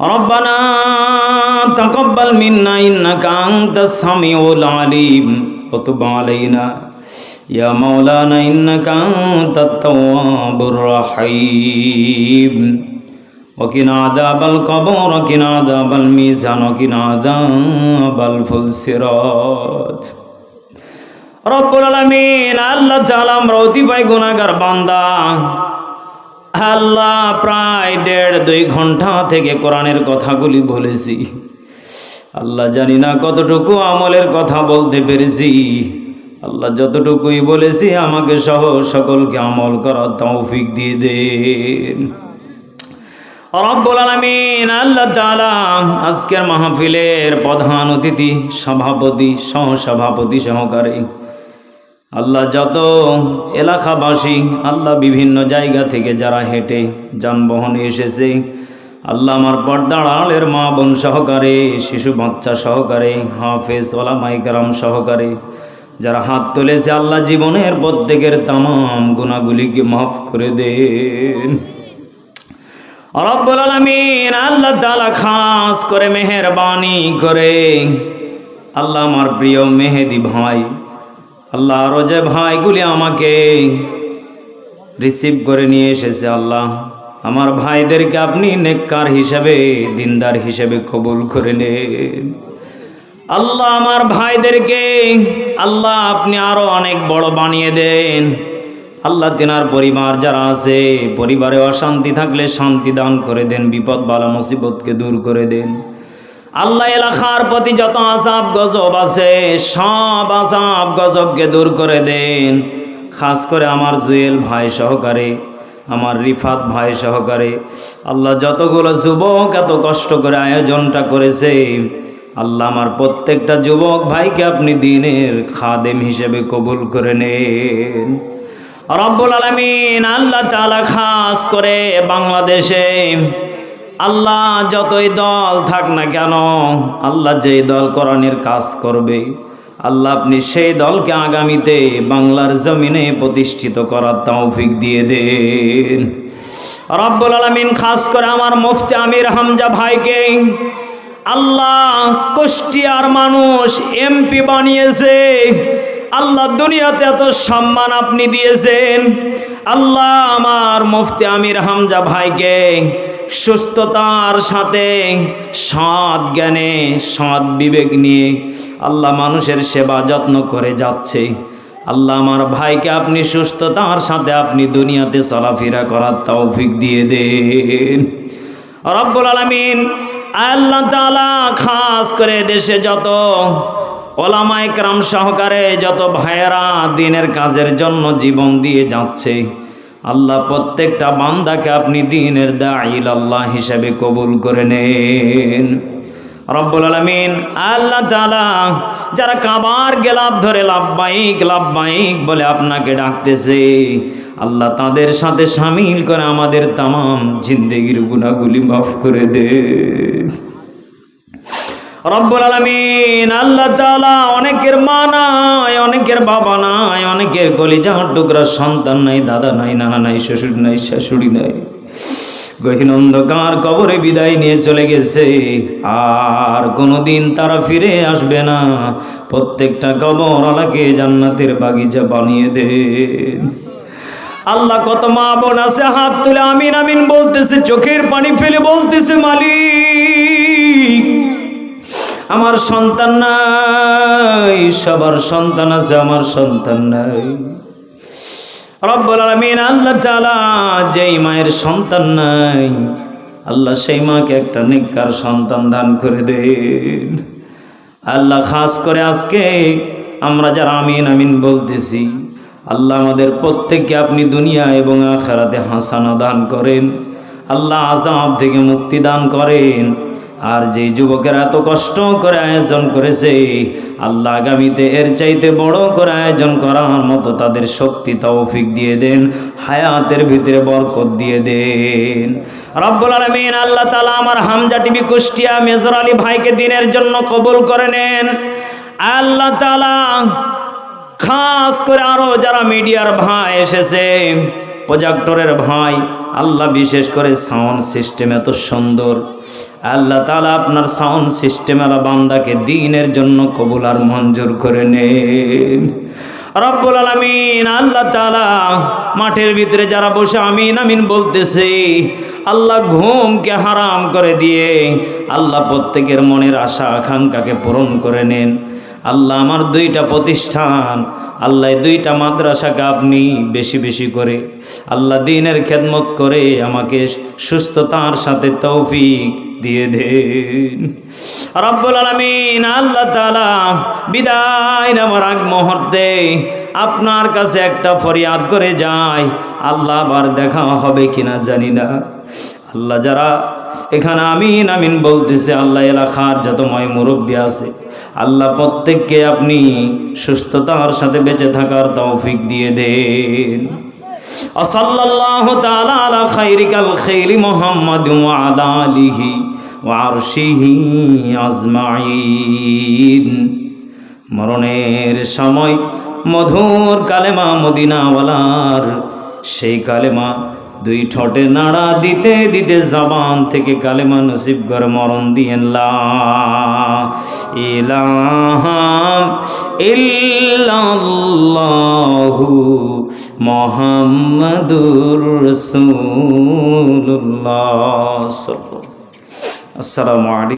ربنا تقبل منا إنك أنت السميع العليم وتب علينا يا مولانا إنك أنت التواب الرحيم وقنا عذاب القبر وقنا عذاب الميزان وقنا عذاب الفلسرات রব্বুল আলমিন আল্লাহ তাআলা আমরা অতিপাই গুণাগার বান্দা আল্লাহ প্রায় দেড় দুই ঘণ্টা থেকে কোরআনের কথাগুলি বলেছি। আল্লাহ জানি না কতটুকু আমলের কথা বলতে পেরেছি। আল্লাহ যতটুকুই বলেছি আমাকে সহ সকলকে আমল করার তৌফিক দিয়ে দেন। আলামিন, আল্লাহ তাআলা আজকের মাহফিলের প্রধান অতিথি, সভাপতি, সহসভাপতি সহকারী আল্লাহ যত এলাকাবাসী, আল্লাহ বিভিন্ন জায়গা থেকে যারা হেঁটে যানবাহনে এসেছে, আল্লাহ আমার পর্দার আলের মা বোন সহকারে, শিশু বাচ্চা সহকারে, হাফেজ ওলামাইকারাম সহকারে, যারা হাত তুলেছে, আল্লাহ জীবনের প্রত্যেকের তামাম গুণাগুলিকে মাফ করে দেন। রব্বুল আল্লাহ তাআলা খাস করে, মেহেরবানি করে, আল্লাহ আমার প্রিয় মেহেদি ভাই আল্লাহ আরও যে ভাইগুলি আমাকে রিসিভ করে নিয়ে এসেছে আল্লাহ, আমার ভাইদেরকে আপনি নেককার হিসাবে, দিনদার হিসেবে কবুল করে নেন। আল্লাহ আমার ভাইদেরকে, আল্লাহ আপনি আরও অনেক বড় বানিয়ে দেন। আল্লাহ তেনার পরিবার যারা আছে, পরিবারে অশান্তি থাকলে শান্তি দান করে দেন, বিপদ বালা মুসিবতকে দূর করে দেন। আল্লাহ এলাকার প্রতি যত আজাব গজব আছে, সব আজাব গজবকে দূর করে দেন। খাস করে আমার জুয়েল ভাই সহকারে, আমার রিফাত ভাই সহকারে। আল্লাহ যতগুলো যুবক এত কষ্ট করে আয়োজনটা করেছে, আল্লাহ আমার প্রত্যেকটা যুবক ভাইকে আপনি দিনের খাদেম হিসেবে কবুল করে নেন। রব্বুল আলমিন আল্লাহ তালা খাস করে বাংলাদেশে আল্লাহ যতই দল থাক না কেন, আল্লাহ যেই দল কোরআনের কাজ করবে, আল্লাহ আপনি সেই দলকে আগামীতে বাংলার জমিনে প্রতিষ্ঠিত করার তৌফিক দিয়ে দেন। রব্বুল আলমিন খাস করে আমার মুফতি আমির হামজা ভাইকে, আল্লাহ কুষ্টিয়ার মানুষ এমপি বানিয়েছে, আল্লাহ দুনিয়াতে এত সম্মান আপনি দিয়েছেন। আল্লাহ আমার মুফতি আমির হামজা ভাইকে সুস্থতার সাথে, সৎ জ্ঞানে, সৎ বিবেক নিয়ে আল্লাহ মানুষের সেবা যত্ন করে যাচ্ছে। আল্লাহ আমার ভাইকে আপনি সুস্থতার সাথে আপনি দুনিয়াতে চলাফেরা করার তৌফিক দিয়ে দেন। রব্বুল আলমিন, আল্লাহ তালা খাস করে দেশে যত ওলামায় ক্রাম সহকারে যত ভাইয়েরা দিনের কাজের জন্য জীবন দিয়ে যাচ্ছে আল্লাহ প্রত্যেকটা বান্দাকে আপনি দিনের দাইল আল্লাহ হিসাবে কবুল করে নেন। রব্বুল আলমিন, আল্লাহ তালা যারা কাবার গেলাপ ধরে লাভবাহিক লাভবাহিক বলে আপনাকে ডাকতেছে, আল্লাহ তাদের সাথে সামিল করে আমাদের তামাম জিন্দগির গুণাগুলি মাফ করে দে রব্বুল আলমিন, আল্লাহ তালা অনেকের মা নাই, অনেকের বাবা নাই, অনেকের কলিজা টুকরা সন্তান নাই, দাদা নাই, নানা নাই, শ্বশুর নাই, শাশুড়ি নাই। গহীন অন্ধকার কবরে বিদায় নিয়ে চলে গেছে। আর কোনোদিন তারা ফিরে আসবে না। প্রত্যেকটা কবর আলাকে জান্নাতের বাগিচা বানিয়ে দেন। আল্লাহ কত মা বোন আছে, হাত তুলে আমিন আমিন বলতেছে, চোখের পানি ফেলে বলতেছে, মালিক। আমার সন্তান নাই, সবার সন্তান আছে, আমার সন্তান নাই। রব্বুল আলামিন আল্লাহ তাআলা যেই মায়ের সন্তান নাই, আল্লাহ সেই মাকে একটা নিকার সন্তান দান করে দেন। আল্লাহ খাস করে আজকে আমরা যারা আমিন আমিন বলতেছি, আল্লাহ আমাদের প্রত্যেককে আপনি দুনিয়া এবং আখারাতে হাসানা দান করেন। আল্লাহ আজাব থেকে মুক্তি দান করেন। আর যে যুবকেরা এত কষ্ট করে আয়োজন করেছে, আল্লাহ আগামীতে এর চাইতে বড় করে আয়োজন করার মতো তাদের শক্তি, তৌফিক দিয়ে দেন, হায়াতের ভিতরে বরকত দিয়ে দেন। রব্বুল আলমিন আল্লাহ তালা আমার হামজা টিভি কুষ্টিয়া মেজর আলী ভাইকে দিনের জন্য কবুল করে নেন। আল্লাহ তালা খাস করে আরও যারা মিডিয়ার ভাই এসেছে প্রজাক্টরের ভাই, আল্লাহ বিশেষ করে সাউন্ড সিস্টেম এত সুন্দর। আল্লাহ তালা আপনার সাউন্ড সিস্টেম আলা বান্দাকে দিনের জন্য কবুলার মঞ্জুর করে নেন। রব্বুল আলামিন, আল্লাহ তাআলা মাঠের ভিতরে যারা বসে আমিন আমিন বলতেছে, আল্লাহ ঘুমকে হারাম করে দিয়ে আল্লাহ প্রত্যেকের মনের আশা আকাঙ্ক্ষাকে পূরণ করে নেন। আল্লাহ আমার দুইটা প্রতিষ্ঠান, আল্লাহ দুইটা মাদ্রাসাকে আপনি বেশি বেশি করে, আল্লাহ দিনের খেদমত করে আমাকে সুস্থতার সাথে তৌফিক দিয়ে দেন। রব্বুল আলমিন আল্লাহ তালা বিদায় নেওয়ার আগ মুহূর্তে আপনার কাছে একটা ফরিয়াদ করে যায়। আল্লাহ আবার দেখা হবে কিনা জানি না। আল্লাহ যারা এখানে আমিন আমিন বলতেছে, আল্লাহ এলাকার যত ময় মুরব্বী আছে, আল্লাহ প্রত্যেককে আপনি সুস্থতার সাথে বেঁচে থাকার তৌফিক দিয়ে দেন। অসল্লাহ তালা আলা খাইরিকাল মোহাম্মদ আদালিহি আলিহি وعرشه أجمعين মরণের সময় মধুর কালেমা মদিনাওয়ালার সেই কালেমা দুই ঠোঁটে নাড়া দিতে দিতে জবান থেকে কালেমা নসিব করে মরণ দিয়েন লা ইলাহা ইল্লাল্লাহু মোহাম্মদুর রাসূলুল্লাহ আসসালামু আলাইকুম।